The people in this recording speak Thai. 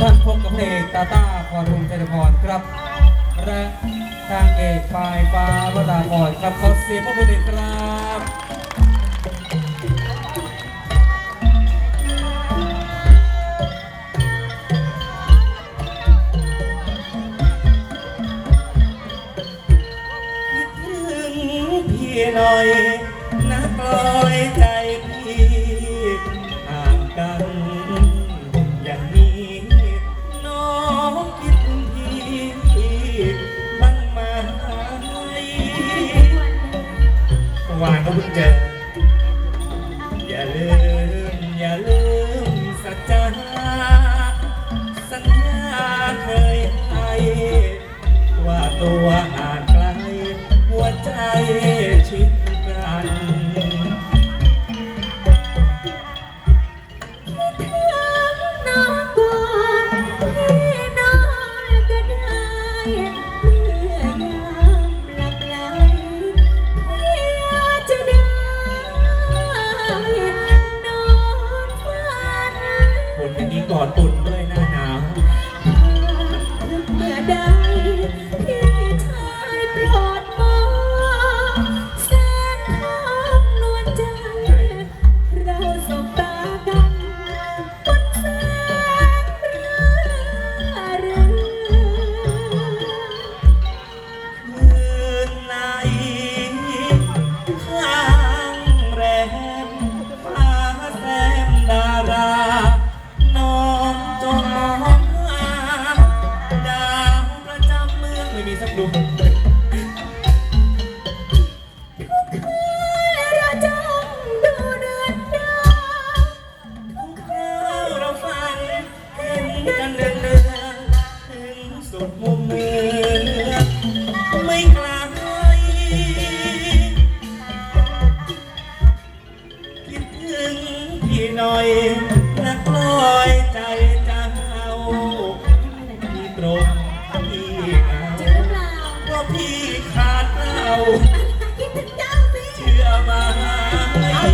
ท่านพบกับเพลงตาต้าพรรุงเจริญพรครับ และทางเอกปลายฟ้าวราพรครับขอเสียงพระบุตรครับคิดถึงพี่หน่อยนะปล่อยใจ วานก็เพิ่งเจอ กอดตุนด้วย ไม่มีสักดวงเราจ้องดูเดือนดาวทุกคราวเราฝันเห็นกันเดือนเดือนถึงสุดมุมเมืองไม่ไกลคิดถึงพี่หน่อย ขาดเราเจ้าสิชื่อมาเอา